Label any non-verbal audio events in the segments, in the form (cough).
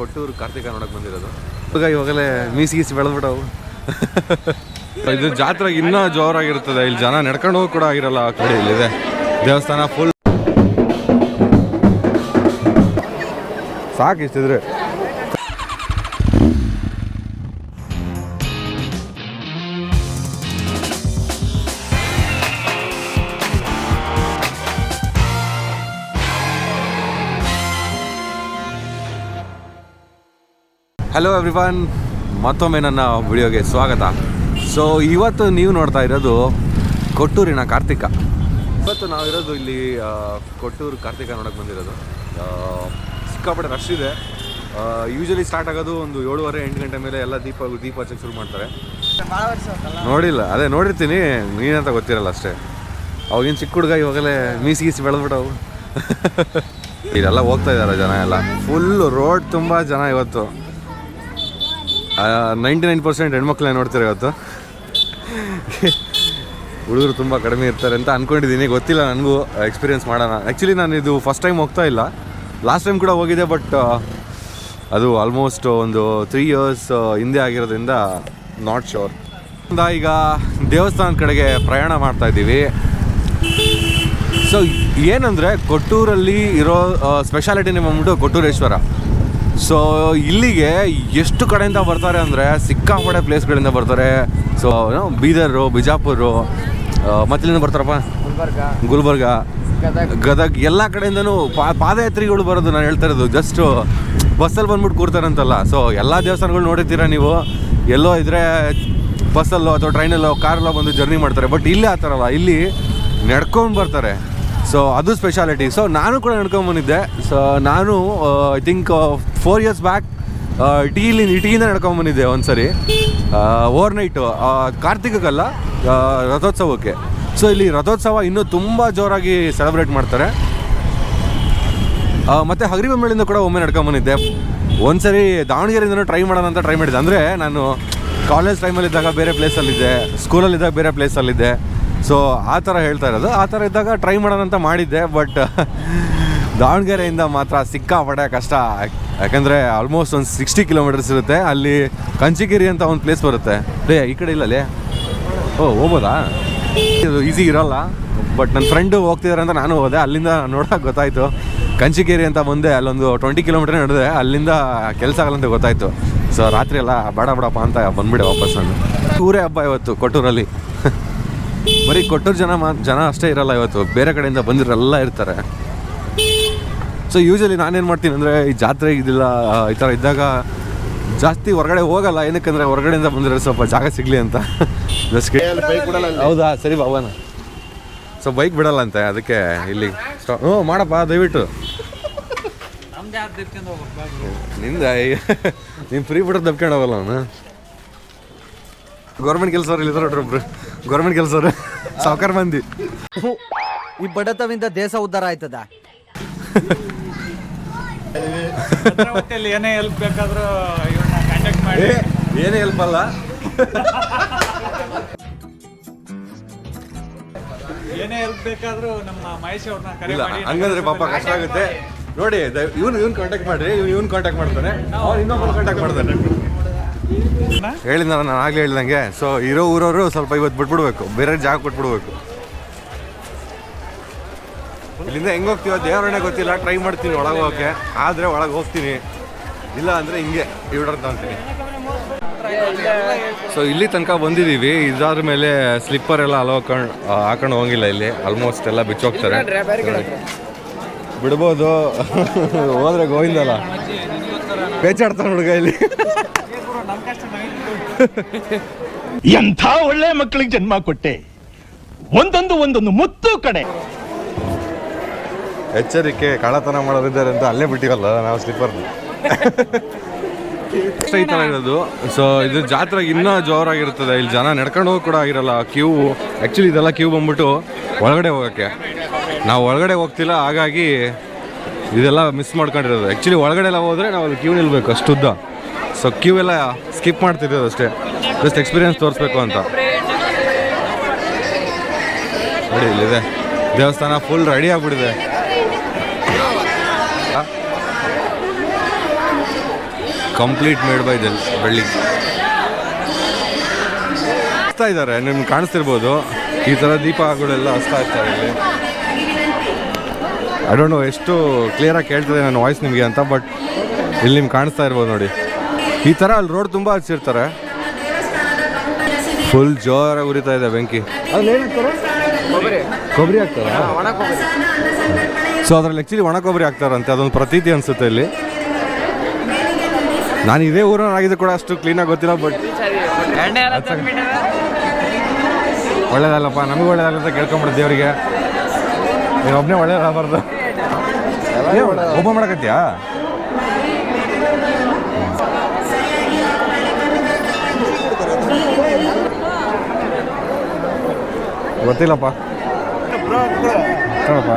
ಕೊಟ್ಟೂರು ಕಾರ್ತಿಕ ನೋಡಕ್ ಬಂದಿರೋದು. ಇವಾಗ ಇವಾಗಲೇ ಮೀಸಿ ಗೀಸಿ ಬೆಳೆದ್ಬಿಟ್ಟವು. ಇದು ಜಾತ್ರೆ ಇನ್ನೂ ಜೋರಾಗಿರ್ತದೆ. ಇಲ್ಲಿ ಜನ ನಡ್ಕೊಂಡು ಹೋಗಿ ಕೂಡ ಆಗಿರಲ್ಲ ಆ ಕಡೆ ಇಲ್ಲಿದೆ. ದೇವಸ್ಥಾನ ಫುಲ್ ಸಾಕು ಹಲೋ ಎವ್ರಿವನ್ ಮತ್ತೊಮ್ಮೆ ನನ್ನ ವಿಡಿಯೋಗೆ ಸ್ವಾಗತ. ಸೊ ಇವತ್ತು ನೀವು ನೋಡ್ತಾ ಇರೋದು ಕೊಟ್ಟೂರಿನ ಕಾರ್ತಿಕ. ಇವತ್ತು ನಾವಿರೋದು ಇಲ್ಲಿ ಕೊಟ್ಟೂರು ಕಾರ್ತಿಕ ನೋಡಕ್ಕೆ ಬಂದಿರೋದು. ಸಿಕ್ಕಾಪಟ್ಟೆ ರಶ್ ಇದೆ. ಯೂಶಲಿ ಸ್ಟಾರ್ಟ್ ಆಗೋದು ಒಂದು ಏಳುವರೆ, ಎಂಟು ಗಂಟೆ ಮೇಲೆ ಎಲ್ಲ ದೀಪ ದೀಪ ಹಚ್ಚಕ್ಕೆ ಶುರು ಮಾಡ್ತಾರೆ. ನೋಡಿಲ್ಲ, ಅದೇ ನೋಡಿರ್ತೀನಿ. ನೀನಂತ ಗೊತ್ತಿರಲ್ಲ ಅಷ್ಟೇ. ಅವಾಗಿನ ಚಿಕ್ಕ ಹುಡುಗ ಇವಾಗಲೇ ಮೀಸಿ ಗೀಸಿ ಬೆಳೆದ್ಬಿಟ್ಟವು. (laughs) ಇದೆಲ್ಲ ಹೋಗ್ತಾ ಇದ್ದಾರೆ ಜನ ಎಲ್ಲ. ಫುಲ್ ರೋಡ್ ತುಂಬ ಜನ ಇವತ್ತು. ನೈಂಟಿ ನೈನ್ ಪರ್ಸೆಂಟ್ ಹೆಣ್ಮಕ್ಳೇ ನೋಡ್ತಾರೆ ಇವತ್ತು? ಹುಡುಗರು ತುಂಬ ಕಡಿಮೆ ಇರ್ತಾರೆ ಅಂತ ಅಂದ್ಕೊಂಡಿದ್ದೀನಿ ಗೊತ್ತಿಲ್ಲ ನನಗೂ ಎಕ್ಸ್ಪೀರಿಯೆನ್ಸ್ ಮಾಡೋಣ. ಆ್ಯಕ್ಚುಲಿ ನಾನು ಇದು ಫಸ್ಟ್ ಟೈಮ್ ಹೋಗ್ತಾ ಇಲ್ಲ. ಲಾಸ್ಟ್ ಟೈಮ್ ಕೂಡ ಹೋಗಿದೆ ಬಟ್ ಅದು ಆಲ್ಮೋಸ್ಟ್ ಒಂದು ತ್ರೀ ಇಯರ್ಸ್ ಹಿಂದೆ ಆಗಿರೋದ್ರಿಂದ ನಾಟ್ ಶೋರ್ ಈಗ ದೇವಸ್ಥಾನದ ಕಡೆಗೆ ಪ್ರಯಾಣ ಮಾಡ್ತಾ ಇದ್ದೀವಿ. ಸೊ ಏನಂದರೆ, ಕೊಟ್ಟೂರಲ್ಲಿ ಇರೋ ಸ್ಪೆಷಾಲಿಟಿನೇ ಬಂದ್ಬಿಟ್ಟು ಕೊಟ್ಟೂರೇಶ್ವರ. ಸೊ ಇಲ್ಲಿಗೆ ಎಷ್ಟು ಕಡೆಯಿಂದ ಬರ್ತಾರೆ ಅಂದರೆ ಸಿಕ್ಕಾಪಟ್ಟೆ ಪ್ಲೇಸ್ಗಳಿಂದ ಬರ್ತಾರೆ. ಸೊ ಬೀದರು, ಬಿಜಾಪುರು ಮತ್ತಿಲ್ಲಿಂದ ಬರ್ತಾರಪ್ಪ? ಗುಲ್ಬರ್ಗ. ಗದಗ್ ಎಲ್ಲ ಕಡೆಯಿಂದನೂ ಪಾ, ಪಾದಯಾತ್ರಿಗಳು ಬರೋದು ನಾನು ಹೇಳ್ತಾ ಇರೋದು. ಜಸ್ಟ್ ಬಸ್ಸಲ್ಲಿ ಬಂದ್ಬಿಟ್ಟು ಕೂರ್ತಾರಂತಲ್ಲ. ಸೊ ಎಲ್ಲ ದೇವಸ್ಥಾನಗಳು ನೋಡಿರ್ತೀರ ನೀವು? ಎಲ್ಲೋ ಇದ್ರೆ ಬಸ್ಸಲ್ಲೋ ಅಥವಾ ಟ್ರೈನಲ್ಲೋ ಕಾರಲ್ಲೋ ಬಂದು ಜರ್ನಿ ಮಾಡ್ತಾರೆ. ಬಟ್ ಇಲ್ಲಿ ಆ ಥರ ಅಲ್ಲ. ಇಲ್ಲಿ ನಡ್ಕೊಂಡು ಬರ್ತಾರೆ. ಸೊ ಅದು ಸ್ಪೆಷಾಲಿಟಿ ಸೊ ನಾನು ಕೂಡ ನಡ್ಕೊಂಬಂದಿದ್ದೆ ಸೊ ನಾನು I think four years back ಟೀಲಿ ಇಟಿಯಿಂದ ನಡ್ಕೊಂಬಂದಿದ್ದೆ ಒಂದು ಸರಿ ಓವರ್ ನೈಟು ಕಾರ್ತಿಕಕ್ಕಲ್ಲ ಆ, ರಥೋತ್ಸವಕ್ಕೆ. ಸೊ ಇಲ್ಲಿ ರಥೋತ್ಸವ ಇನ್ನೂ ತುಂಬ ಜೋರಾಗಿ ಸೆಲೆಬ್ರೇಟ್ ಮಾಡ್ತಾರೆ. ಮತ್ತು ಹಗರಿಬೊಮ್ಮೆಳಿಂದ ಕೂಡ ಒಮ್ಮೆ ನಡ್ಕೊಂಬಂದಿದ್ದೆ ಒಂದ್ಸರಿ ದಾವಣಗೆರೆಯಿಂದನೂ ಟ್ರೈ ಮಾಡೋಣ ಅಂತ ಟ್ರೈ ಮಾಡಿದ್ದೆ. ಅಂದರೆ ನಾನು ಕಾಲೇಜ್ ಟೈಮಲ್ಲಿದ್ದಾಗ ಬೇರೆ ಪ್ಲೇಸಲ್ಲಿದ್ದೆ ಸ್ಕೂಲಲ್ಲಿದ್ದಾಗ ಬೇರೆ ಪ್ಲೇಸಲ್ಲಿದ್ದೆ ಸೊ ಆ ಥರ ಹೇಳ್ತಾ ಇರೋದು. ಆ ಥರ ಇದ್ದಾಗ ಟ್ರೈ ಮಾಡೋಣ ಅಂತ ಮಾಡಿದ್ದೆ ಬಟ್ (laughs) ದಾವಣಗೆರೆಯಿಂದ ಮಾತ್ರ ಸಿಕ್ಕಾಪಟ್ಟೆ ಕಷ್ಟ. ಯಾಕಂದರೆ ಆಲ್ಮೋಸ್ಟ್ ಒಂದು ಸಿಕ್ಸ್ಟಿ ಕಿಲೋಮೀಟರ್ಸ್ ಇರುತ್ತೆ. ಅಲ್ಲಿ ಕಂಚಿಗಿರಿ ಅಂತ ಒಂದು ಪ್ಲೇಸ್ ಬರುತ್ತೆ. ಲೇ, ಈ ಕಡೆ ಇಲ್ಲ ಲೇ. ಓ, ಹೋಗ್ಬೋದಾ? ಇದು ಈಸಿ ಇರೋಲ್ಲ. ಬಟ್ ನನ್ನ ಫ್ರೆಂಡು ಹೋಗ್ತಿದ್ದಾರೆ ಅಂತ ನಾನು ಹೋದೆ. ಅಲ್ಲಿಂದ ನೋಡೋಕೆ ಗೊತ್ತಾಯಿತು. ಕಂಚಿಕೇರಿ ಅಂತ ಬಂದೆ. ಅಲ್ಲೊಂದು ಟ್ವೆಂಟಿ ಕಿಲೋಮೀಟರ್ ನಡೆದೆ. ಅಲ್ಲಿಂದ ಕೆಲಸ ಆಗಲ್ಲ ಅಂತ ಗೊತ್ತಾಯಿತು. ಸೊ ರಾತ್ರಿ ಎಲ್ಲ ಬೇಡ ಬೇಡಪ್ಪ ಅಂತ ಬಂದ್ಬಿಡೆ ವಾಪಸ್ ನಾನು. ಊರೇ ಹಬ್ಬ ಇವತ್ತು ಕೊಟ್ಟೂರಲ್ಲಿ. ಬರೀ ಕೊಟ್ಟೂರು ಜನ ಮಾ ಜನ ಅಷ್ಟೇ ಇರಲ್ಲ ಇವತ್ತು. ಬೇರೆ ಕಡೆಯಿಂದ ಬಂದಿರೋಲ್ಲ ಇರ್ತಾರೆ. ಸೊ ಯೂಶಲಿ ನಾನೇನು ಮಾಡ್ತೀನಿ ಅಂದರೆ ಈ ಜಾತ್ರೆ ಇದಿಲ್ಲ ಈ ಥರ ಇದ್ದಾಗ ಜಾಸ್ತಿ ಹೊರಗಡೆ ಹೋಗಲ್ಲ. ಏನಕ್ಕಂದರೆ ಹೊರಗಡೆಯಿಂದ ಬಂದಿರೋ ಸ್ವಲ್ಪ ಜಾಗ ಸಿಗಲಿ ಅಂತ. ಹೌದಾ? ಸರಿ ಬಾಬಾನ ಸೊ ಬೈಕ್ ಬಿಡಲ್ಲ ಅಂತೆ ಅದಕ್ಕೆ ಇಲ್ಲಿ ಹ್ಞೂ, ಮಾಡಪ್ಪ, ದಯವಿಟ್ಟು. ನಿಂದ ನೀನು ಫ್ರೀ ಬಿಡೋದು ದಬ್ಕೊಂಡು ಹೋಗಲ್ಲ ಅವನು. ಗೌರ್ಮೆಂಟ್ ಕೆಲಸವ್ರು ನೋಡ್ರಿ ಒಬ್ರು? ಗೌರ್ಮೆಂಟ್ ಕೆಲಸವ್ರು ಸಾವುಕಾರ ಮಂದಿ. ಈ ಬಡತವಿಂದ ದೇಶ ಉದ್ಧಾರ ಆಯ್ತದ? ಏನೇ ಹೆಲ್ಪ್ ಬೇಕಾದ್ರೂ ಇವ್ರನ್ನ ಕಾಂಟ್ಯಾಕ್ಟ್ ಮಾಡಿ. ಏನೇ ಹೆಲ್ಪ್ ಅಲ್ಲ? ಏನೇ ಹೆಲ್ಪ್ ಬೇಕಾದ್ರೂ ನಮ್ಮ ಮಹೇಶ್ ಅವ್ರನ್ನ ಕರೆ ಇಲ್ಲ ಮಾಡಿ. ಹಂಗಂದ್ರೆ ಪಾಪ ಕಷ್ಟ ಆಗುತ್ತೆ. ನೋಡಿ ಇವನು ಇವ್ನು ಕಾಂಟ್ಯಾಕ್ಟ್ ಮಾಡ್ರಿ ಇವ್ನು ಇವ್ನ ಕಾಂಟ್ಯಾಕ್ಟ್ ಮಾಡ್ತಾನೆ. ಅವ್ನು ಇನ್ನೊಬ್ಬರು ಕಾಂಟ್ಯಾಕ್ಟ್ ಮಾಡ್ತಾನೆ. ಹೇಳಿದ ನಾನು ಆಗಲೇ ಹೇಳ್ದಂಗೆ. ಸೊ ಇರೋ ಊರವರು ಸ್ವಲ್ಪ ಇವತ್ತು ಬಿಟ್ಬಿಡ್ಬೇಕು. ಬೇರೆ ಜಾಗ ಕೊಟ್ಬಿಡ್ಬೇಕು. ಇಲ್ಲಿಂದ ಹೆಂಗ್ ಹೋಗ್ತೀವೋ ದೇವರನ್ನೇ ಗೊತ್ತಿಲ್ಲ. ಟ್ರೈ ಮಾಡ್ತೀನಿ ಒಳಗೆ ಹೋಗಕ್ಕೆ. ಆದ್ರೆ ಒಳಗೆ ಹೋಗ್ತೀನಿ. ಇಲ್ಲ ಅಂದ್ರೆ ಹಿಂಗೆ. ಇವಿಡರ್ತ ಅಂತೀನಿ. ಸೊ ಇಲ್ಲಿ ತನಕ ಬಂದಿದ್ದೀವಿ. ಇದಾದ ಮೇಲೆ ಸ್ಲಿಪ್ಪರ್ ಎಲ್ಲ ಅಲೋ ಹಾಕೊಂಡು ಹಾಕೊಂಡು ಹೋಗಿಲ್ಲ ಇಲ್ಲಿ. ಆಲ್ಮೋಸ್ಟ್ ಎಲ್ಲ ಬಿಚ್ಚೋಗ್ತಾರೆ. ಬಿಡ್ಬೋದು. (laughs) ಹೋದ್ರೆ ಗೋವಿಂದಲ್ಲ. ಪೇಚಾಡ್ತಾನೆ ಹುಡುಗ ಇಲ್ಲಿ. (laughs) (laughs) ಎಂಥ ಒಳ್ಳೆ ಮಕ್ಕಳಿಗೆ ಜನ್ಮ ಕೊಟ್ಟೆ? ಒಂದೊಂದು ಒಂದೊಂದು ಮುತ್ತು ಕಡೆ. ಎಚ್ಚರಿಕೆ ಕಳತನ ಮಾಡೋರಿದ್ದಾರೆ ಅಂತ ಅಲ್ಲೇ ಬಿಟ್ಟಿವಲ್ಲ ನಾವು ಸ್ಲಿಪ್ಪರ್ ಈ ಥರ ಇರೋದು. ಸೊ ಇದು ಜಾತ್ರೆಗೆ ಇನ್ನೂ ಜೋರಾಗಿರ್ತದೆ ಇಲ್ಲಿ ಜನ ನಡ್ಕೊಂಡು ಹೋಗಿ ಕೂಡ ಆಗಿರಲ್ಲ. ಕ್ಯೂ ಆ್ಯಕ್ಚುಲಿ ಇದೆಲ್ಲ ಕ್ಯೂ ಬಂದ್ಬಿಟ್ಟು ಒಳಗಡೆ ಹೋಗೋಕ್ಕೆ. ನಾವು ಒಳಗಡೆ ಹೋಗ್ತಿಲ್ಲ ಹಾಗಾಗಿ ಇದೆಲ್ಲ ಮಿಸ್ ಮಾಡ್ಕೊಂಡಿರೋದು. ಆ್ಯಕ್ಚುಲಿ ಒಳಗಡೆ ಎಲ್ಲ ಹೋದರೆ ನಾವು ಅಲ್ಲಿ ಕ್ಯೂ ನಿಲ್ಬೇಕು ಅಷ್ಟು ಉದ್ದ ಸೊ ಕ್ಯೂ ಎಲ್ಲ ಸ್ಕಿಪ್ ಮಾಡ್ತಿರೋದು ಅಷ್ಟೇ. ಜಸ್ಟ್ ಎಕ್ಸ್ಪೀರಿಯನ್ಸ್ ತೋರಿಸ್ಬೇಕು ಅಂತ. ನೋಡಿ, ಇಲ್ಲಿದೆ. ದೇವಸ್ಥಾನ ಫುಲ್ ರೆಡಿ ಆಗ್ಬಿಟ್ಟಿದೆ. ಕಂಪ್ಲೀಟ್ ಮೇಡ್ ಬೈ ದೆಲ್ ಬೆಳ್ಳಿ ಹಚ್ತಾ ಇದ್ದಾರೆ, ನಿಮ್ಗೆ ಕಾಣಿಸ್ತಿರ್ಬೋದು. ಈ ಥರ ದೀಪಗಳೆಲ್ಲ ಹಚ್ತಾ ಇರ್ತಾರೆ ಇಲ್ಲಿ. ಐ ಡೋಂಟ್ ನೋ ಎಷ್ಟು ಕ್ಲಿಯರಾಗಿ ಕೇಳ್ತಿದೆ ನನ್ನ ವಾಯ್ಸ್ ನಿಮಗೆ ಅಂತ ಬಟ್ ಇಲ್ಲಿ ನಿಮ್ಗೆ ಕಾಣಿಸ್ತಾ ಇರ್ಬೋದು ನೋಡಿ. ಈ ಥರ ಅಲ್ಲಿ ರೋಡ್ ತುಂಬ ಹಚ್ಚಿರ್ತಾರೆ. ಫುಲ್ ಜೋರಾಗಿ ಉರಿತಾ ಇದೆ ಬೆಂಕಿ. ಕೊಬ್ಬರಿ. ಹಾಕ್ತಾರ. ಸೊ ಅದ್ರಲ್ಲಿ ಆ್ಯಕ್ಚುಲಿ ಒಣ ಕೊಬ್ಬರಿ ಹಾಕ್ತಾರಂತೆ. ಅದೊಂದು ಪ್ರತೀತಿ ಅನಿಸುತ್ತೆ ಇಲ್ಲಿ. ನಾನು ಇದೇ ಊರನಾಗಿದೆ ಕೂಡ ಅಷ್ಟು ಕ್ಲೀನಾಗಿ ಗೊತ್ತಿಲ್ಲ ಬಟ್ ಒಳ್ಳೇದಲ್ಲಪ್ಪ ನಮಗೂ ಒಳ್ಳೇದಲ್ಲ ಅಂತ ಕೇಳ್ಕೊಂಬಿಡ ದೇವರಿಗೆ. ನೀವು ಒಬ್ಬನೇ ಒಳ್ಳೇದಾಗಬಾರ್ದು ಒಬ್ಬ ಮಾಡಕತ್ತೀಯಾ? ಗೊತ್ತಿಲ್ಲಪ್ಪ. ತಗೊಳಪ್ಪ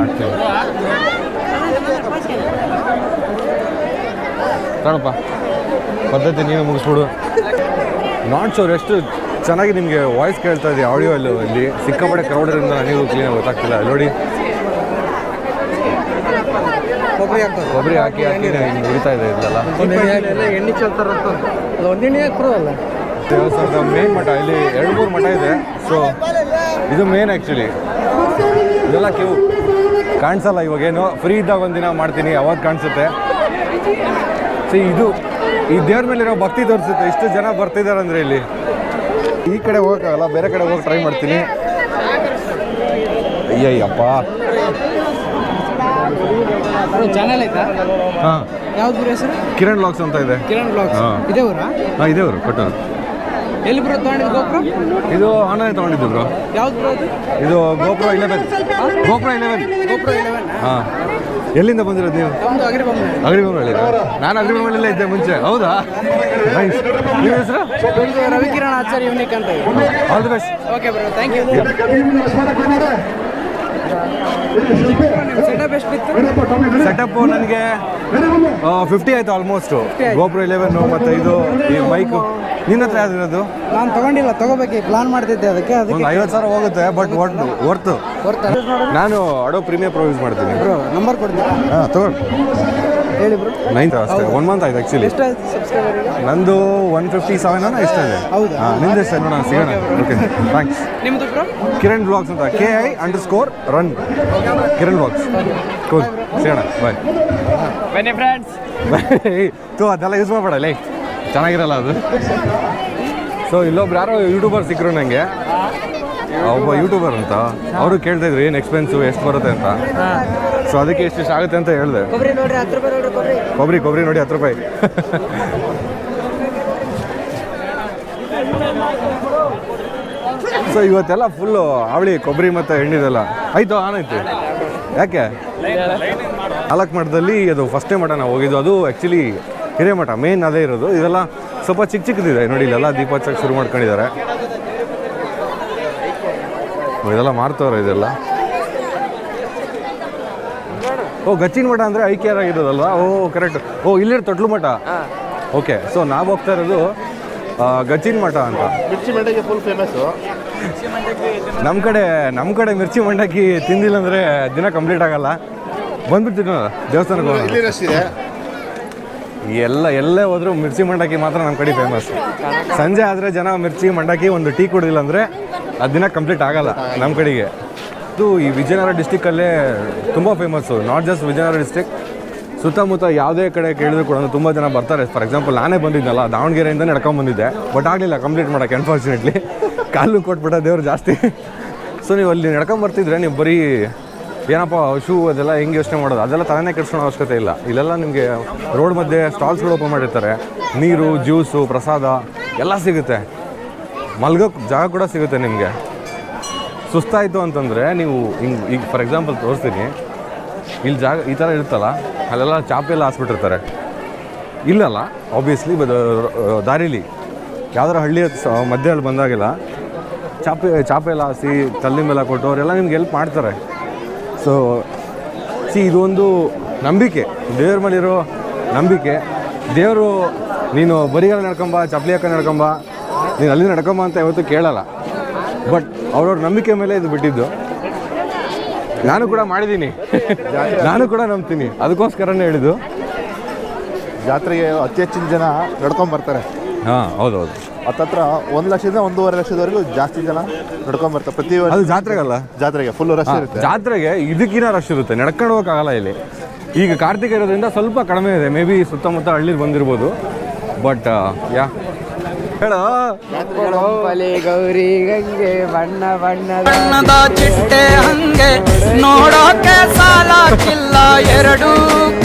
ತಗೊಳಪ್ಪ ಪದ್ಧತಿ ನೀನು ಮುಗಿಸ್ಬಿಡು. ನಾಟ್ ಶೋರ್ ಎಷ್ಟು ಚೆನ್ನಾಗಿ ನಿಮಗೆ ವಾಯ್ಸ್ ಕೇಳ್ತಾ ಇದೆ ಆಡಿಯೋ ಅಲ್ಲಿ ಇಲ್ಲಿ ಸಿಕ್ಕಾಪಟ್ಟೆ ಕ್ರೌಡರಿಂದ ನನಗೂ ಕ್ಲೀನಾಗಿ ಗೊತ್ತಾಗ್ತಿಲ್ಲ. ನೋಡಿ. ಕೊಬ್ಬರಿ ಹಾಕ್ತಾರೆ. ಕೊಬ್ಬರಿ ಹಾಕಿ ಹಾಕಿ ಹಿಂಗೆ ಉರಿತಾ ಇದೆ ಇದೆಲ್ಲ ಎಣ್ಣೆ ಚೆಲ್ತಾರೆ ಒಂದೆಣ್ಣೆ ದೇವಸ್ಥಾನದ ಮೇನ್ ಮಠ ಇಲ್ಲಿ ಎರಡು ಮೂರು ಮಠ ಇದೆ. ಸೊ ಇದು ಮೇನ್ ಆ್ಯಕ್ಚುಲಿ ಇದೆಲ್ಲ ಕ್ಯೂ ಕಾಣಿಸಲ್ಲ ಇವಾಗೇನು ಫ್ರೀ ಇದ್ದಾಗ ಒಂದಿನ ಮಾಡ್ತೀನಿ ಅವಾಗ ಕಾಣಿಸುತ್ತೆ? ಸೊ ಇದು ಈ ದೇವ್ರ ಮೇಲಿರೋ ಭಕ್ತಿ ತೋರಿಸುತ್ತೆ. ಇಷ್ಟು ಜನ ಬರ್ತಿದ್ದಾರೆ ಅಂದರೆ ಇಲ್ಲಿ. ಈ ಕಡೆ ಹೋಗೋಕ್ಕಾಗಲ್ಲ ಬೇರೆ ಕಡೆ ಹೋಗಿ ಟ್ರೈ ಮಾಡ್ತೀನಿ. ಅಯ್ಯಯ್ಯಪ್ಪ. ಚಾನಲ್ ಆಯ್ತಾ ಹಾಂ. ಯಾವ್ದು ಹೆಸರು? ಕಿರಣ್ ಲಾಕ್ಸ್ ಅಂತ ಇದೆ. ಕಿರಣ್ ಬ್ಲಾಗ್ಸ್ ಇದೆ ಊರಾ? ಹಾಂ ಇದೆ ಅವರು ಕೊಟ್ಟರು. ಎಲ್ಲಿ ಬ್ರೋ ತಗೊಂಡಿದ್ದು ಗೋಪುರ? ಇದು ಆನ್ಲೈನ್ ತಗೊಂಡಿದ್ದು ಬ್ರೋ ಯಾವ್ದು ಬರೋದು ಇದು ಗೋಪುರ ಇಲೆವೆನ್ ಗೋಪುರ ಇಲೆವೆನ್ ಗೋಪುರ ಇಲೆವೆನ್ ಹಾಂ. ಎಲ್ಲಿಂದ ಬಂದಿರೋದು ನೀವು? ನಮ್ದು ಅಗ್ರಿಬೊಮ್ಮೆ ನಾನು ಅಗ್ರಿಬಂಗಳಲ್ಲೇ ಇದ್ದೆ ಮುಂಚೆ. ಹೌದಾ? ನೈಸ್ ನಿಮ್ಮ ಹೆಸರು? ನಮ್ದು ರವಿಕಿರಣ್ ಆಚಾರ್ಯ ಯೂನಿಕ್ ಅಂತ all the best okay bro thank you setup setup ನನಗೆ ಫಿಫ್ಟಿ ಆಯ್ತು ಆಲ್ಮೋಸ್ಟ್ ಗೋಪುರ ಇಲೆವೆನ್ ಮತ್ತು ಇದು ಈ ಮೈಕ್ ನಿನ್ನ ಹತ್ರ ಯಾವ್ದಿರೋದು ನಾನು ತಗೊಂಡಿಲ್ಲ ತಗೋಬೇಕು ಪ್ಲಾನ್ ಮಾಡ್ತಿದ್ದೆ ಅದಕ್ಕೆ ಒಂದು ಅದಕ್ಕೆ ಐವತ್ತು ಸಾವಿರ ಹೋಗುತ್ತೆ ಬಟ್ ಒಟ್ಟು ವರ್ತು ಬರ್ತಾರೆ ನಾನು ಅಡೋ ಪ್ರೀಮಿಯರ್ ಪ್ರೊ ಯೂಸ್ ಮಾಡ್ತೀನಿ. ಬ್ರೋ ನಂಬರ್ ಕೊಡ್ತೀನಿ ಹಾಂ ತಗೊಂಡು ಹೇಳಿ ಬ್ರೋ ನೈನ್ತ್ ಅಷ್ಟೇ ಒನ್ ಮಂತ್ ಆಯ್ತು ಆ್ಯಕ್ಚುಲಿ ಎಷ್ಟಾಯ್ತು ಸಬ್ಸ್ಕ್ರೈಬರ್ ನಂದು ಒನ್ ಫಿಫ್ಟಿ ಸೆವೆನ್ ಎಷ್ಟು ಇದೆ ಹೌದಾ? ಹಾಂ ನಿಂದು ಎಷ್ಟು ನೋಡೋಣ ಸಿಗೋಣ. ಓಕೆ ಥ್ಯಾಂಕ್ಸ್ ನಿಮ್ಮದು ಬ್ರೋ ಕಿರಣ್ ಬ್ಲಾಗ್ಸ್ ಅಂತ K I underscore run Kiran blogs cool ಸಿಗೋಣ ಬಾಯ್ ಬನ್ನಿ ಫ್ರೆಂಡ್ಸ್ (laughs) ತೋ ಅದೆಲ್ಲ ಯೂಸ್ ಮಾಡ್ಬೇಡ ಲೈ. ಚೆನ್ನಾಗಿರಲ್ಲ ಅದು? ಸೊ ಇಲ್ಲೊಬ್ರು ಯಾರೋ ಯೂಟ್ಯೂಬರ್ ಸಿಕ್ಕರು ನನಗೆ ಒಬ್ಬ ಯೂಟ್ಯೂಬರ್ ಅಂತ. ಅವರು ಕೇಳ್ತಾ ಇದ್ರು ಏನು ಎಕ್ಸ್ಪೆನ್ಸು ಎಷ್ಟು ಬರುತ್ತೆ ಅಂತ? ಸೊ ಅದಕ್ಕೆ ಎಷ್ಟು ಆಗುತ್ತೆ ಅಂತ ಹೇಳಿದೆ. ಕೊಬ್ಬರಿ ಕೊಬ್ಬರಿ ನೋಡಿ ಹತ್ತು ರೂಪಾಯಿ. ಸೊ ಇವತ್ತೆಲ್ಲ ಫುಲ್ಲು ಅವಳಿ ಕೊಬ್ಬರಿ ಮತ್ತು ಎಣ್ಣಿದೆಲ್ಲ. ಆಯಿತು ಆನಾಯ್ತು ಆಯ್ತು. ಯಾಕೆ? ಅಲಕ್ ಮಠದಲ್ಲಿ ಅದು ಫಸ್ಟೇ ಮಠ ನಾವು ಹೋಗಿದ್ದು. ಅದು ಆ್ಯಕ್ಚುಲಿ ಹಿರೇಮಠ ಮೇನ್ ಅದೇ ಇರೋದು. ಇದೆಲ್ಲ ಸ್ವಲ್ಪ ಚಿಕ್ಕ ಚಿಕ್ಕದಿದೆ ನೋಡಿ ಇಲ್ಲೆಲ್ಲ ದೀಪ ಹಚ್ಚಕ್ಕೆ ಶುರು ಮಾಡ್ಕೊಂಡಿದ್ದಾರೆ. ಇದೆಲ್ಲ ಮಾಡ್ತವ್ರೆ ಇದೆಲ್ಲ. ಓ ಗಚ್ಚಿನ ಮಠ ಅಂದರೆ ಐಕ್ಯರ್ ಆಗಿರೋದಲ್ವಾ ಓ ಕರೆಕ್ಟ್ ಓ ಇಲ್ಲಿ ತೊಟ್ಲು ಮಠ? ಓಕೆ ಸೊ ನಾವು ಹೋಗ್ತಾ ಇರೋದು ಗಚ್ಚಿನ ಮಠ ಅಂತ. ಮಿರ್ಚಿ ಮಂಡಕ್ಕಿ ಫುಲ್ ಫೇಮಸ್ಸು ನಮ್ಮ ಕಡೆ ನಮ್ಮ ಕಡೆ ಮಿರ್ಚಿ ಮಂಡಕ್ಕಿ ತಿಂದಿಲ್ಲ ಅಂದರೆ ದಿನ ಕಂಪ್ಲೀಟ್ ಆಗಲ್ಲ. ಬಂದ್ಬಿಡ್ತೀನಿ ದೇವಸ್ಥಾನಕ್ಕೆ ಹೋಗೋಣ. ಎಲ್ಲ, ಎಲ್ಲೇ ಹೋದ್ರೂ ಮಿರ್ಚಿ ಮಂಡಕ್ಕಿ ಮಾತ್ರ ನಮ್ಮ ಕಡೆ ಫೇಮಸ್ ಸಂಜೆ ಆದರೆ ಜನ ಮಿರ್ಚಿ ಮಂಡಕ್ಕಿ ಒಂದು ಟೀ ಕುಡಿದಿಲ್ಲ ಅಂದರೆ ಅದು ದಿನ ಕಂಪ್ಲೀಟ್ ಆಗಲ್ಲ ನಮ್ಮ ಕಡೆಗೆ. ಇದು ಈ ವಿಜಯನಗರ ಡಿಸ್ಟಿಕ್ಕಲ್ಲೇ ತುಂಬ famous not just Vijayanagara district ಸುತ್ತಮುತ್ತ ಯಾವುದೇ ಕಡೆ ಕೇಳಿದ್ರು ಕೂಡ ತುಂಬ ಜನ ಬರ್ತಾರೆ. ಫಾರ್ ಎಕ್ಸಾಂಪಲ್ ನಾನೇ ಬಂದಿದ್ದೆಲ್ಲ ದಾವಣಗೆರೆಯಿಂದ ನಡ್ಕೊಂಡ್ಬಂದಿದ್ದೆ ಬಟ್ ಆಗಲಿಲ್ಲ ಕಂಪ್ಲೀಟ್ ಮಾಡೋಕ್ಕೆ ಅನ್ಫಾರ್ಚುನೇಟ್ಲಿ ಕಾಲು ಕೊಟ್ಬಿಟ್ಟ ದೇವ್ರು ಜಾಸ್ತಿ. ಸೊ ನೀವು ಅಲ್ಲಿ ನಡ್ಕೊಂಡ್ ಬರ್ತಿದ್ರೆ ನೀವು ಬರೀ ಏನಪ್ಪ ಶೂ ಅದೆಲ್ಲ ಹೆಂಗೆ ಯೋಚನೆ ಮಾಡೋದು? ಅದೆಲ್ಲ ತಾನೇ ಕೆಡ್ಸೋಣ ಅವಶ್ಯಕತೆ ಇಲ್ಲ. ಇಲ್ಲೆಲ್ಲ ನಿಮಗೆ ರೋಡ್ ಮಧ್ಯೆ ಸ್ಟಾಲ್ಸ್ಗಳು ಓಪನ್ ಮಾಡಿರ್ತಾರೆ. ನೀರು ಜ್ಯೂಸು ಪ್ರಸಾದ ಎಲ್ಲ ಸಿಗುತ್ತೆ. ಮಲ್ಗೋಕ್ಕೆ ಜಾಗ ಕೂಡ ಸಿಗುತ್ತೆ ನಿಮಗೆ. ಸುಸ್ತಾಯಿತು ಅಂತಂದರೆ ನೀವು ಹಿಂಗೆ, ಈಗ ಫಾರ್ ಎಕ್ಸಾಂಪಲ್ ತೋರಿಸ್ತೀನಿ. ಇಲ್ಲಿ ಜಾಗ, ಈ ಥರ ಇರುತ್ತಲ್ಲ, ಅಲ್ಲೆಲ್ಲ ಚಾಪೆ ಎಲ್ಲ ಹಾಸ್ಬಿಟ್ಟಿರ್ತಾರೆ. ಇಲ್ಲಲ್ಲ ಆಬ್ವಿಯಸ್ಲಿ ಬದ ದಾರಿಲಿ. ಯಾವ್ದಾರ ಹಳ್ಳಿ ಮಧ್ಯ ಮಧ್ಯದಲ್ಲಿ ಬಂದಾಗೆಲ್ಲ ಚಾಪೆ ಚಾಪೆ ಎಲ್ಲ ಹಾಸಿ ತಲ್ಲಿ ಮೇಲೆ ಕೊಟ್ಟು ಅವರೆಲ್ಲ ನಿಮ್ಗೆ ಹೆಲ್ಪ್ ಮಾಡ್ತಾರೆ. ಸೊ ಸಿ ಇದೊಂದು ನಂಬಿಕೆ. ದೇವ್ರ ಮೇಲಿರೋ ನಂಬಿಕೆ. ದೇವರು ನೀನು ಬರಿಗಾಲ ನಡ್ಕೊಂಬ ಚಪ್ಪಲಿ ಹಾಕ ನಡ್ಕೊಂಬ. ನೀನು ಅಲ್ಲಿ ನಡ್ಕೊಂಬ ಅಂತ ಯಾವತ್ತೂ ಕೇಳಲ್ಲ. ಬಟ್ ಅವ್ರವ್ರ ನಂಬಿಕೆ ಮೇಲೆ ಇದು ಬಿಟ್ಟಿದ್ದು. ನಾನು ಕೂಡ ಮಾಡಿದ್ದೀನಿ. (laughs) ನಾನು ಕೂಡ ನಂಬ್ತೀನಿ. ಅದಕ್ಕೋಸ್ಕರನೇ ಹೇಳಿದ್ದು. ಜಾತ್ರೆಗೆ ಅತಿ ಹೆಚ್ಚಿನ ಜನ ನಡ್ಕೊಂಬರ್ತಾರೆ ಹಾಂ ಹೌದೌದು. ಹತ್ತತ್ರ ಒಂದು ಲಕ್ಷದಿಂದ ಒಂದೂವರೆ ಲಕ್ಷದವರೆಗೂ ಜಾಸ್ತಿ ಜನ ನಡ್ಕೊಂಡ್ ಬರ್ತಾರೆ. ಪ್ರತಿ ವರ್ಷ ಅದು ಜಾತ್ರೆಗಲ್ಲ? ಜಾತ್ರೆಗೆ ಫುಲ್ ರಶ್ ಇರುತ್ತೆ. ಜಾತ್ರೆಗೆ ಇದಕ್ಕಿನ ರಶ್ ಇರುತ್ತೆ. ನಡ್ಕೊಂಡು ಹೋಗೋಕ್ಕಾಗಲ್ಲ ಇಲ್ಲಿ. ಈಗ ಕಾರ್ತಿಕ ಇರೋದ್ರಿಂದ ಸ್ವಲ್ಪ ಕಡಿಮೆ ಇದೆ. ಮೇ ಬಿ ಸುತ್ತಮುತ್ತ ಹಳ್ಳಿ ಬಂದಿರ್ಬೋದು. But yeah. ಹೇಳ? ಗೌರಿ ಗಂಗೆ ಬಣ್ಣ ಬಣ್ಣದ ಬಣ್ಣದ ಚಿಟ್ಟೆ ಹಂಗೆ ನೋಡೋಕೆ ಸಾಲಾಕಿಲ್ಲ ಎರಡು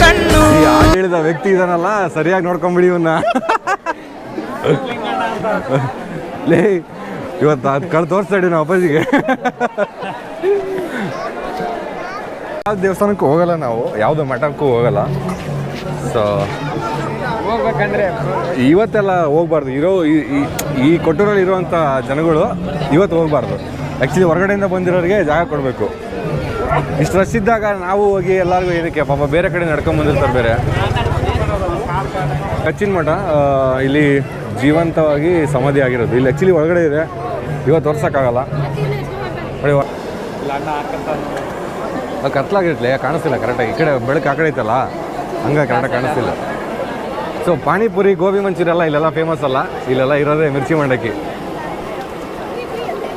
ಕಣ್ಣು. ಹೇಳಿದ ವ್ಯಕ್ತಿ ಇದನ್ನಲ್ಲ ಸರಿಯಾಗಿ ನೋಡ್ಕೊಂಬಿಡಿ ಇವನ್ನ. ಲೇ ಇವತ್ತು ಅದು ಕಳ್ ತೋರಿಸ್ತಾ ಇದ್ದೀವಿ ನಾವು ಅಪ್ಪಾಜಿಗೆ. ಯಾವ ದೇವಸ್ಥಾನಕ್ಕೂ ಹೋಗಲ್ಲ ನಾವು ಯಾವುದೋ ಮಠಕ್ಕೂ ಹೋಗಲ್ಲ. ಸೊ ಹೋಗ್ಬೇಕಂದ್ರೆ ಇವತ್ತೆಲ್ಲ ಹೋಗ್ಬಾರ್ದು. ಇರೋ ಈ ಕೊಟ್ಟೂರಲ್ಲಿ ಇರುವಂಥ ಜನಗಳು ಇವತ್ತು ಹೋಗ್ಬಾರ್ದು. ಆ್ಯಕ್ಚುಲಿ ಹೊರಗಡೆಯಿಂದ ಬಂದಿರೋರಿಗೆ ಜಾಗ ಕೊಡಬೇಕು. ಇಷ್ಟು ರಶ್ ಇದ್ದಾಗ ನಾವು ಹೋಗಿ ಎಲ್ಲರಿಗೂ ಏನಕ್ಕೆ ಪಾಪ ಬೇರೆ ಕಡೆ ನಡ್ಕೊಂಬಂದಿರ್ತಾರೆ ಬೇರೆ. ಕಚ್ಚಿನ ಮಠ ಇಲ್ಲಿ ಜೀವಂತವಾಗಿ ಸಮಾಧಿ ಆಗಿರೋದು. ಇಲ್ಲಿ ಆ್ಯಕ್ಚುಲಿ ಒಳಗಡೆ ಇದೆ. ಇವತ್ತು ತೋರ್ಸೋಕ್ಕಾಗಲ್ಲ ನೋಡಿ ಅದು ಕತ್ಲಾಗಿರ್ಲಿ ಕಾಣಿಸ್ತಿಲ್ಲ ಕರೆಕ್ಟಾಗಿ ಈ ಕಡೆ ಬೆಳಕು ಆ ಕಡೆ ಐತಲ್ಲ? ಹಂಗೆ ಕರೆಕ್ಟಾಗಿ ಕಾಣಿಸ್ತಿಲ್ಲ. ಸೊ ಪಾನಿಪುರಿ, ಗೋಬಿ ಮಂಚೂರಿ ಇಲ್ಲೆಲ್ಲ ಫೇಮಸ್ ಅಲ್ಲ? ಇಲ್ಲೆಲ್ಲ ಇರೋದೇ ಮಿರ್ಚಿ ಮಂಡಕ್ಕಿ.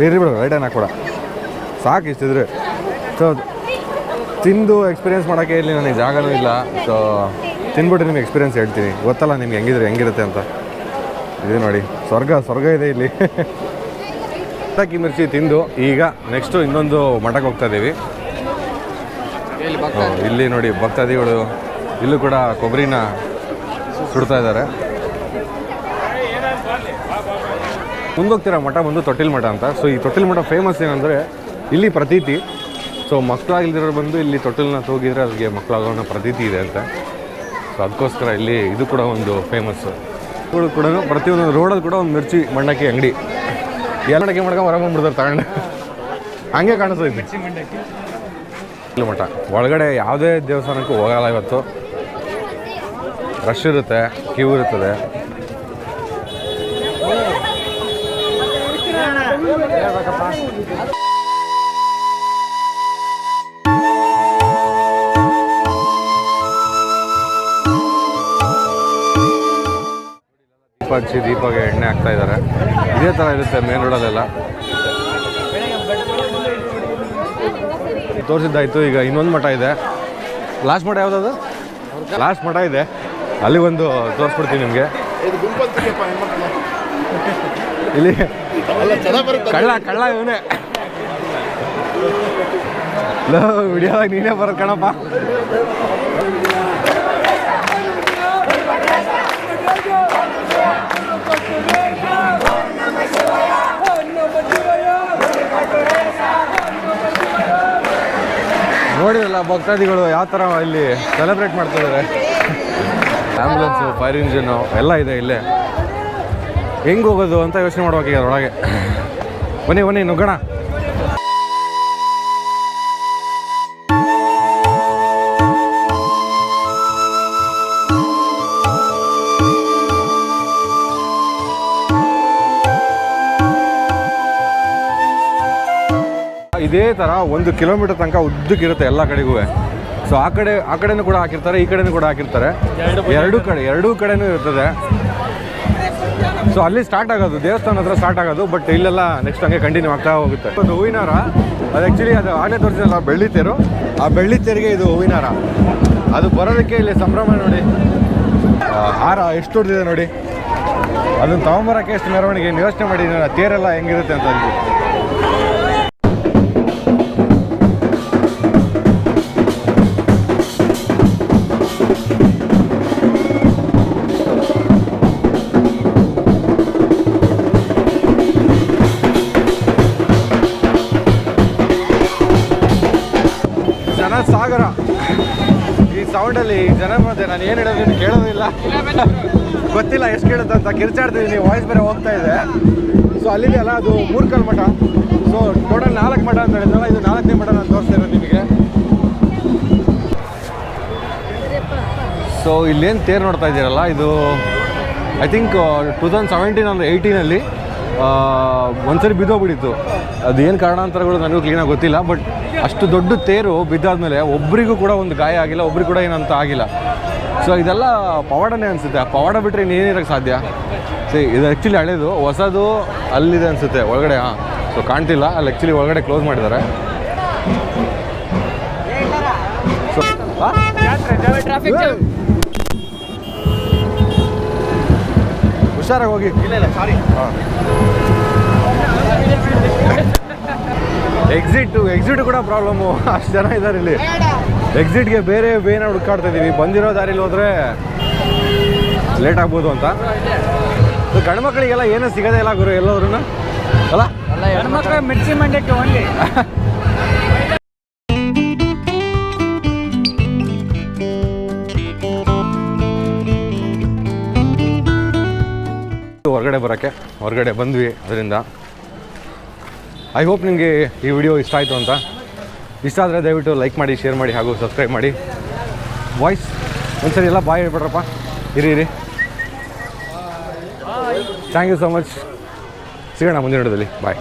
ಇರ್ರಿ ಬಿಡು ರೈಟ್ ಕೂಡ ಸಾಕು ಇಷ್ಟಿದ್ರೆ ಸೊ ತಿಂದು ಎಕ್ಸ್ಪೀರಿಯೆನ್ಸ್ ಮಾಡೋಕ್ಕೆ ಇಲ್ಲಿ ನನಗೆ ಜಾಗನೂ ಇಲ್ಲ. ಸೊ ತಿನ್ಬಿಟ್ಟು ನಿಮ್ಗೆ ಎಕ್ಸ್ಪೀರಿಯೆನ್ಸ್ ಹೇಳ್ತೀನಿ. ಗೊತ್ತಲ್ಲ ನಿಮ್ಗೆ ಹೆಂಗಿದ್ರೆ ಹೆಂಗಿರುತ್ತೆ ಅಂತ. ಇದು ನೋಡಿ. ಸ್ವರ್ಗ ಸ್ವರ್ಗ ಇದೆ ಇಲ್ಲಿ. ಪಟಾಕಿ ಮಿರ್ಚಿ ತಿಂದು ಈಗ ನೆಕ್ಸ್ಟು ಇನ್ನೊಂದು ಮಠಕ್ಕೆ ಹೋಗ್ತಾ ಇದ್ದೀವಿ. ಇಲ್ಲಿ ನೋಡಿ ಭಕ್ತಾದಿಗಳು ಇಲ್ಲೂ ಕೂಡ ಕೊಬ್ಬರಿನ ಸುಡ್ತಾ ಇದ್ದಾರೆ. ಮುಂದೋಗ್ತಿರೋ ಮಠ ಬಂದು ತೊಟ್ಟಿಲ್ ಮಠ ಅಂತ. ಸೊ ಈ ತೊಟ್ಟಿಲ್ ಮಠ ಫೇಮಸ್ ಏನಂದರೆ ಇಲ್ಲಿ ಪ್ರತೀತಿ. ಸೊ ಮಕ್ಕಳಾಗಿಲ್ದಿರೋರು ಬಂದು ಇಲ್ಲಿ ತೊಟ್ಟಿಲನ್ನ ತೋಗಿದ್ರೆ ಅದಕ್ಕೆ ಮಕ್ಕಳಾಗೋ ಪ್ರತೀತಿ ಇದೆ ಅಂತ. ಸೊ ಅದಕ್ಕೋಸ್ಕರ ಇಲ್ಲಿ ಇದು ಕೂಡ ಒಂದು ಫೇಮಸ್ಸು ಕೂಡ ಪ್ರತಿಯೊಂದು ರೋಡಲ್ಲಿ ಕೂಡ ಒಂದು ಮಿರ್ಚಿ ಮಂಡಕ್ಕಿ ಅಂಗಡಿ. ಎಲ್ಲ ಮಂಡಕ್ಕಿ ಮಾಡ್ಕೊಂಡು ಹೊರಗೆ ಬಂದ್ಬಿಡ್ತಾರೆ ತಗೊಂಡು. ಹಂಗೆ ಕಾಣಿಸ್ತೈತಿ ಇಲ್ಲ ಮಠ. ಒಳಗಡೆ ಯಾವುದೇ ದೇವಸ್ಥಾನಕ್ಕೂ ಹೋಗಲ್ಲ ಇವತ್ತು. ರಶ್ ಇರುತ್ತೆ ಕ್ಯೂ ಇರುತ್ತದೆ ಹಚ್ಚಿ ದೀಪಗೆ ಎಣ್ಣೆ ಹಾಕ್ತಾ ಇದ್ದಾರೆ. ಇದೇ ಥರ ಇರುತ್ತೆ ಮೇನ್ ರೋಡಲ್ಲೆಲ್ಲ ತೋರಿಸಿದ್ದಾಯಿತು, ಈಗ ಇನ್ನೊಂದು ಮಠ ಇದೆ. ಲಾಸ್ಟ್ ಮಠ ಯಾವುದದು? ಲಾಸ್ಟ್ ಮಠ ಇದೆ. ಅಲ್ಲಿ ಒಂದು ತೋರಿಸ್ಬಿಡ್ತೀನಿ ನಿಮಗೆ. ಇಲ್ಲಿ ಕಳ್ಳ ಕಳ್ಳ ಇವನೇ. ವಿಡಿಯೋದಾಗ ನೀನೇ ಬರೋದು ಕಣಪ್ಪ. ನೋಡಿರಲ್ಲ ಭಕ್ತಾದಿಗಳು ಯಾವ ಥರ ಇಲ್ಲಿ ಸೆಲೆಬ್ರೇಟ್ ಮಾಡ್ತಿದ್ದಾರೆ ಆ್ಯಂಬುಲೆನ್ಸು ಫೈರ್ ಇಂಜಿನು ಎಲ್ಲ ಇದೆ ಇಲ್ಲೇ. ಹೆಂಗೆ ಹೋಗೋದು ಅಂತ ಯೋಚನೆ ಮಾಡ್ಬೇಕಾಗಿ ಅದರೊಳಗೆ. ಬನ್ನಿ ಬನ್ನಿ, ನುಗ್ಗೋಣ. ಇದೇ ಥರ ಒಂದು ಕಿಲೋಮೀಟರ್ ತನಕ ಉದ್ದಕ್ಕಿರುತ್ತೆ ಎಲ್ಲ ಕಡೆಗೂ. ಸೊ ಆ ಕಡೆ, ಆ ಕಡೆನೂ ಕೂಡ ಹಾಕಿರ್ತಾರೆ, ಈ ಕಡೆನೂ ಕೂಡ ಹಾಕಿರ್ತಾರೆ. ಎರಡೂ ಕಡೆ, ಎರಡೂ ಕಡೆನೂ ಇರ್ತದೆ. ಸೊ ಅಲ್ಲಿ ಸ್ಟಾರ್ಟ್ ಆಗೋದು, ದೇವಸ್ಥಾನ ಹತ್ರ ಸ್ಟಾರ್ಟ್ ಆಗೋದು ಬಟ್ ಇಲ್ಲೆಲ್ಲ ನೆಕ್ಸ್ಟ್ ಹಂಗೆ ಕಂಟಿನ್ಯೂ ಆಗ್ತಾ ಹೋಗುತ್ತೆ. ಒಂದು ಹೂವಿನಾರ ಅದು ಆ್ಯಕ್ಚುಲಿ ಅದು ಆನೆ ತೋರಿಸಿದಲ್ಲ ಬೆಳ್ಳಿ ತೇರು, ಆ ಬೆಳ್ಳಿ ತೇರಿಗೆ ಇದು ಹೂವಿನಾರ ಅದು ಬರೋದಕ್ಕೆ ಇಲ್ಲಿ ಸಂಭ್ರಮ ನೋಡಿ. ಹಾರ ಎಷ್ಟು ದೊಡ್ಡದಿದೆ ನೋಡಿ. ಅದನ್ನು ತಗೊಂಬರೋಕೆ ಎಷ್ಟು ಮೆರವಣಿಗೆ ಯೋಚನೆ ಮಾಡಿ ನಾನು ತೇರೆಲ್ಲ ಹೆಂಗಿರುತ್ತೆ ಅಂತ ಅಂದ್ಬಿಟ್ಟು. ಸೌಂಡಲ್ಲಿ ಜನ ಮತ್ತೆ ನಾನು ಏನು ಹೇಳೋದು ಕೇಳೋದಿಲ್ಲ ಗೊತ್ತಿಲ್ಲ, ಎಷ್ಟು ಕೇಳುತ್ತೆ ಅಂತ. ಕಿರ್ಚಾಡ್ತಿದ್ದೀನಿ ವಾಯ್ಸ್ ಬೇರೆ ಹೋಗ್ತಾ ಇದೆ. ಸೊ ಅಲ್ಲಿದೆಯಲ್ಲ ಅದು ಮೂರ್ಕಲ್ ಮಠ. ಸೊ ಟೋಟಲ್ ನಾಲ್ಕು ಮಠ ಅಂತ ಹೇಳಿದ್ರಲ್ಲ ಇದು ನಾಲ್ಕನೇ ಮಠ ನಾನು ತೋರಿಸ್ತೇನೆ ನಿಮಗೆ. ಸೊ ಇಲ್ಲೇನು ತೇರು ನೋಡ್ತಾ ಇದ್ದೀರಲ್ಲ, ಇದು I think two thousand seventeen ಅಂದರೆ ಏಯ್ಟೀನಲ್ಲಿ ಒಂದ್ಸರಿ ಬಿದ್ದೋಗ್ಬಿಟ್ಟಿತ್ತು. ಅದೇನು ಕಾರಣಾಂತರಗಳು ನನಗೂ ಕ್ಲೀನಾಗಿ ಗೊತ್ತಿಲ್ಲ ಬಟ್ ಅಷ್ಟು ದೊಡ್ಡ ತೇರು ಬಿದ್ದಾದ್ಮೇಲೆ ಒಬ್ಬರಿಗೂ ಕೂಡ ಒಂದು ಗಾಯ ಆಗಿಲ್ಲ ಒಬ್ರಿಗೂ ಕೂಡ ಏನಂತ ಆಗಿಲ್ಲ. ಸೊ ಇದೆಲ್ಲ ಪವಾಡನೇ ಅನಿಸುತ್ತೆ. ಆ ಪವಾಡ ಬಿಟ್ಟರೆ ಇನ್ನೇನಿರೋಕ್ಕೆ ಸಾಧ್ಯ? ಸೊ ಇದು ಆ್ಯಕ್ಚುಲಿ ಹಳೇದು ಹೊಸದು ಅಲ್ಲಿದೆ ಅನಿಸುತ್ತೆ ಒಳಗಡೆ ಹಾಂ. ಸೊ ಕಾಣ್ತಿಲ್ಲ ಅಲ್ಲಿ ಆ್ಯಕ್ಚುಲಿ ಒಳಗಡೆ ಕ್ಲೋಸ್ ಮಾಡಿದ್ದಾರೆ. ಸೊ ಹುಷಾರಾಗಿ ಹೋಗಿ. ಇಲ್ಲ ಇಲ್ಲ ಸಾರಿ ಎಕ್ಸಿಟ್ ಎಕ್ಸಿಟ್ ಕೂಡ ಪ್ರಾಬ್ಲಮ್ಮು ಅಷ್ಟು ಜನ ಇದ್ದಾರೆ ಇಲ್ಲಿ. ಎಕ್ಸಿಟ್ಗೆ ಬೇರೆ ಬೇನ ಹುಡುಕಾಡ್ತಾ ಇದ್ದೀವಿ. ಬಂದಿರೋ ದಾರಿಲಿ ಹೋದ್ರೆ ಲೇಟ್ ಆಗ್ಬೋದು ಅಂತ. ಗಂಡು ಮಕ್ಕಳಿಗೆಲ್ಲ ಏನೂ ಸಿಗೋದೇ ಇಲ್ಲ ಗುರು ಎಲ್ಲೋದ್ರೂ ಅಲ್ಲ? ಹೆಣ್ಮಕ್ಳು ಮಿರ್ಚಿ ಮಂಡ್ಯಕ್ಕೆ ಓನ್ಲಿ ಹೊರಗಡೆ ಬರೋಕ್ಕೆ ಹೊರಗಡೆ ಬಂದ್ವಿ ಅದರಿಂದ. ಐ ಹೋಪ್ ನಿಮಗೆ ಈ ವಿಡಿಯೋ ಇಷ್ಟ ಆಯಿತು ಅಂತ. ಇಷ್ಟ ಆದರೆ ದಯವಿಟ್ಟು ಲೈಕ್ ಮಾಡಿ ಶೇರ್ ಮಾಡಿ ಹಾಗೂ ಸಬ್ಸ್ಕ್ರೈಬ್ ಮಾಡಿ. ವಾಯ್ಸ್ ಒಂದ್ಸರಿ ಎಲ್ಲ ಬಾಯ್ ಹೇಳ್ಬಿಡ್ರಪ್ಪ. ಇರಿ ಇರಿ. ಥ್ಯಾಂಕ್ ಯು ಸೊ ಮಚ್ ಸಿಗೋಣ ಮುಂದಿನ ಹಿಡಿದಲ್ಲಿ ಬಾಯ್